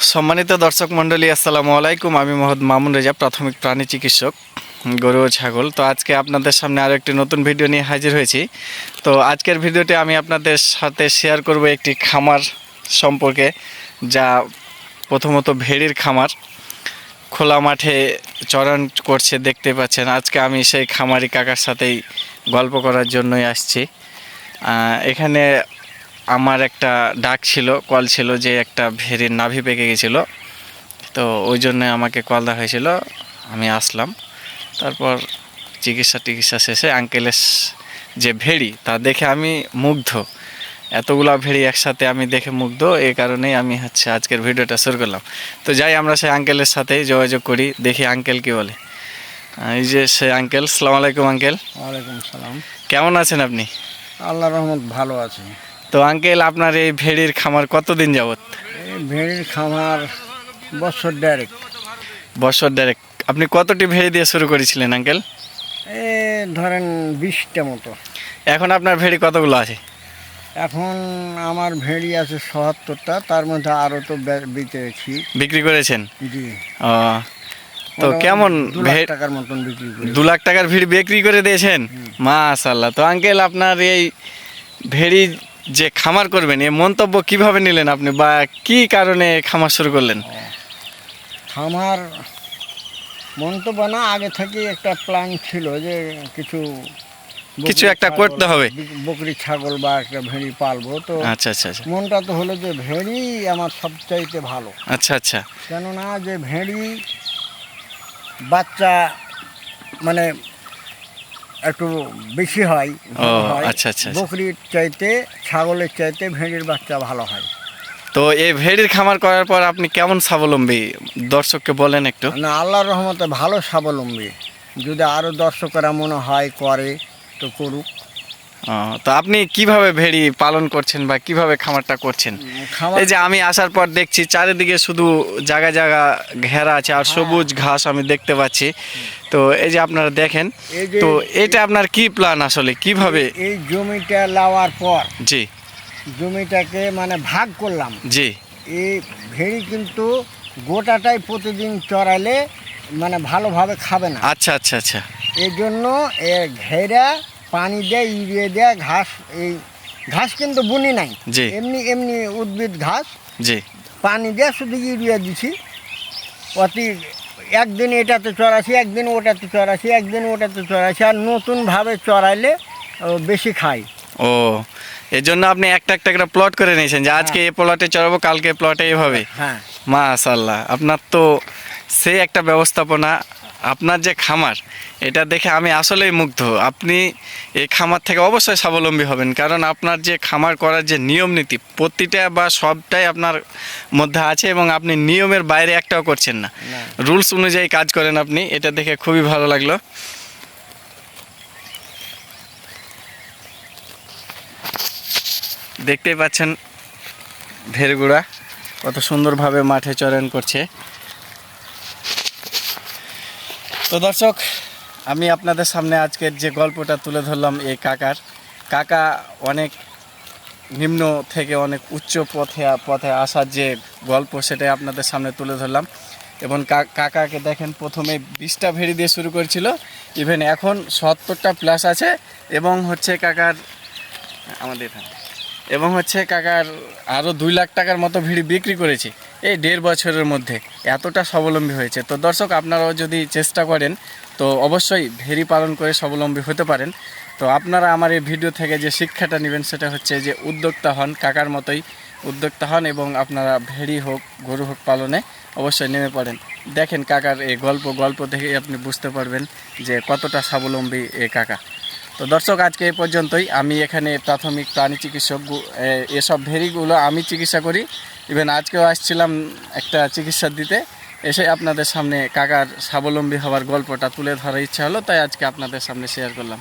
সম্মানিত দর্শক মণ্ডলী, আসসালামু আলাইকুম। আমি মোহাম্মদ মামুন রেজা, প্রাথমিক প্রাণী চিকিৎসক, গরু ও ছাগল। তো আজকে আপনাদের সামনে আরও একটি নতুন ভিডিও নিয়ে হাজির হয়েছি। তো আজকের ভিডিওতে আমি আপনাদের সাথে শেয়ার করব একটি খামার সম্পর্কে, যা প্রথমত ভেড়ির খামার। খোলা মাঠে চরণ করছে, দেখতে পাচ্ছেন। আজকে আমি সেই খামারি কাকার সাথেই গল্প করার জন্যই আসছি। এখানে আমার একটা ডাক ছিল কল ছিল যে একটা ভেড়ির নাভি পেকে গেছিল। তো ওই জন্য আমাকে কল দেওয়া হয়েছিল আমি আসলাম। তারপর চিকিৎসা টিকিৎসা শেষে আঙ্কেলের যে ভেড়ি তা দেখে আমি মুগ্ধ। এতগুলা ভেড়ি একসাথে আমি দেখে মুগ্ধ এই কারণেই আমি হচ্ছে আজকের ভিডিওটা শুরু করলাম। তো যাই আমরা সেই আঙ্কেলের সাথেই যোগাযোগ করি দেখি আঙ্কেল কি বলে। এই যে সে আঙ্কেল সালাম আলাইকুম আঙ্কেল ওয়ালাইকুম সালাম। কেমন আছেন আপনি? আল্লাহ রহমত ভালো আছে। তো আঙ্কেল আপনার এই ভেড়ির খামার কতদিন যাবত এই ভেড়ির খামার বছর ডাইরেক্ট বছর ডাইরেক্ট আপনি কতটি ভেড়ি দিয়ে শুরু করেছিলেন আঙ্কেল? এ ধরেন বিশটা মতো। এখন আপনার ভেড়ি কতগুলো আছে? এখন আমার ভেড়ি আছে সত্তরটা তার মধ্যে আরও তো বে- বেচেছি বিক্রি করেছেন? জি। ও তো কেমন টাকার মতন বিক্রি করি দু লাখ টাকার ভিড় বিক্রি করে দিয়েছেন? মাশাল্লাহ তো আঙ্কেল আপনার এই ভেড়ি যে খামার করবেন এই মন্তব্য কীভাবে নিলেন আপনি বা কি কারণে খামার শুরু করলেন? খামার মন্তব্য না আগে থেকে একটা প্ল্যান ছিল যে কিছু কিছু একটা করতে হবে। বকরি ছাগল বা একটা ভেড়ি পালবো তো আচ্ছা আচ্ছা আচ্ছা। মনটা তো হলো যে ভেড়ি আমার সবচাইতে ভালো। আচ্ছা আচ্ছা। কেননা যে ভেড়ি বাচ্চা মানে একটু বেশি হয় ও, আচ্ছা, আচ্ছা, আচ্ছা। বকরির চাইতে ছাগলের চাইতে ভেড়ির বাচ্চা ভালো হয়। তো এই ভেড়ির খামার করার পর আপনি কেমন স্বাবলম্বী? দর্শককে বলেন একটু। না আল্লাহর রহমতে ভালো স্বাবলম্বী। যদি আরও দর্শকেরা মনে হয় করে তো করুক। তো আপনি কীভাবে ভেড়ি পালন করছেন বা কীভাবে খামারটা করছেন? এই যে আমি আসার পর দেখছি চারিদিকে শুধু জায়গা জায়গা ঘেরা আছে আর সবুজ ঘাস আমি দেখতে পাচ্ছি। তো এই যে আপনারা দেখেন তো এটা আপনার কি প্ল্যান আসলে? কীভাবে? এই জমিটা লাওয়ার পর জি। জমিটাকে মানে ভাগ করলাম। জি। এই ভেড়ি কিন্তু গোটাটাই প্রতিদিন চড়ালে মানে ভালোভাবে খাবে না। আচ্ছা আচ্ছা আচ্ছা। এই জন্য এ ঘেরা পানি দেয় ইউরিয়া দেয় ঘাস এই ঘাস কিন্তু বুনি নাই। এমনি এমনি উদ্ভিদ ঘাস। জি। পানি দিয়ে শুধু ইউরিয়া দিছি। অতি একদিন এটাতে চড়াছি একদিন ওটাতে চড়াছি একদিন ওটাতে চড়াছি আর নতুনভাবে চড়াইলে ও, বেশি খাই ও এর জন্য আপনি একটা একটা করে প্লট করে নিয়েছেন যে আজকে এই প্লটে চড়াবো কালকে প্লটে এভাবে হ্যাঁ। মাশাল্লাহ আপনার তো সেই একটা ব্যবস্থাপনা আপনার যে খামার এটা দেখে আমি আসলেই মুগ্ধ। আপনি এই খামার থেকে অবশ্যই স্বাবলম্বী হবেন কারণ আপনার যে খামার করার যে নিয়ম নীতি প্রতিটা বা সবটাই আপনার মধ্যে আছে এবং আপনি নিয়মের বাইরে একটাও করছেন না। রুলস অনুযায়ী কাজ করেন আপনি এটা দেখে খুবই ভালো লাগল। দেখতেই পাচ্ছেন ভেড়গুড়া কত সুন্দরভাবে মাঠে চরণ করছে। তো দর্শক, আমি আপনাদের সামনে আজকের যে গল্পটা তুলে ধরলাম এই কাকার, কাকা অনেক নিম্ন থেকে অনেক উচ্চ পথে পথে আসার যে গল্প সেটাই আপনাদের সামনে তুলে ধরলাম। এবং কাকাকে দেখেন প্রথমে বিশটা ভেড়ি দিয়ে শুরু করেছিল ইভেন এখন সত্তরটা প্লাস আছে, এবং হচ্ছে কাকার, আমাদের এখানে। এবং হচ্ছে কাকার আরও দুই লাখ টাকার মতো ভিড়ি বিক্রি করেছি এই দেড় বছরের মধ্যে। এতটা স্বাবলম্বী হয়েছে। তো দর্শক, আপনারাও যদি চেষ্টা করেন, তো অবশ্যই ভেড়ি পালন করে স্বাবলম্বী হতে পারেন। তো আপনারা আমার এই ভিডিও থেকে যে শিক্ষাটা নেবেন, সেটা হচ্ছে যে উদ্যোক্তা হন, কাকার মতোই উদ্যোক্তা হন এবং আপনারা ভেড়ি হোক, গরু হোক পালনে অবশ্যই নেমে পড়েন। দেখেন কাকার এই গল্প গল্প থেকে আপনি বুঝতে পারবেন যে কতটা স্বাবলম্বী এ কাকা। তো দর্শক, আজকে এ পর্যন্তই। আমি এখানে প্রাথমিক প্রাণী চিকিৎসক এসব ভেরিগুলো আমি চিকিৎসা করি। ইভেন আজকেও আসছিলাম একটা চিকিৎসা দিতে। এসে আপনাদের সামনে কাকার স্বাবলম্বী হওয়ার গল্পটা তুলে ধরার ইচ্ছা হলো, তাই আজকে আপনাদের সামনে শেয়ার করলাম।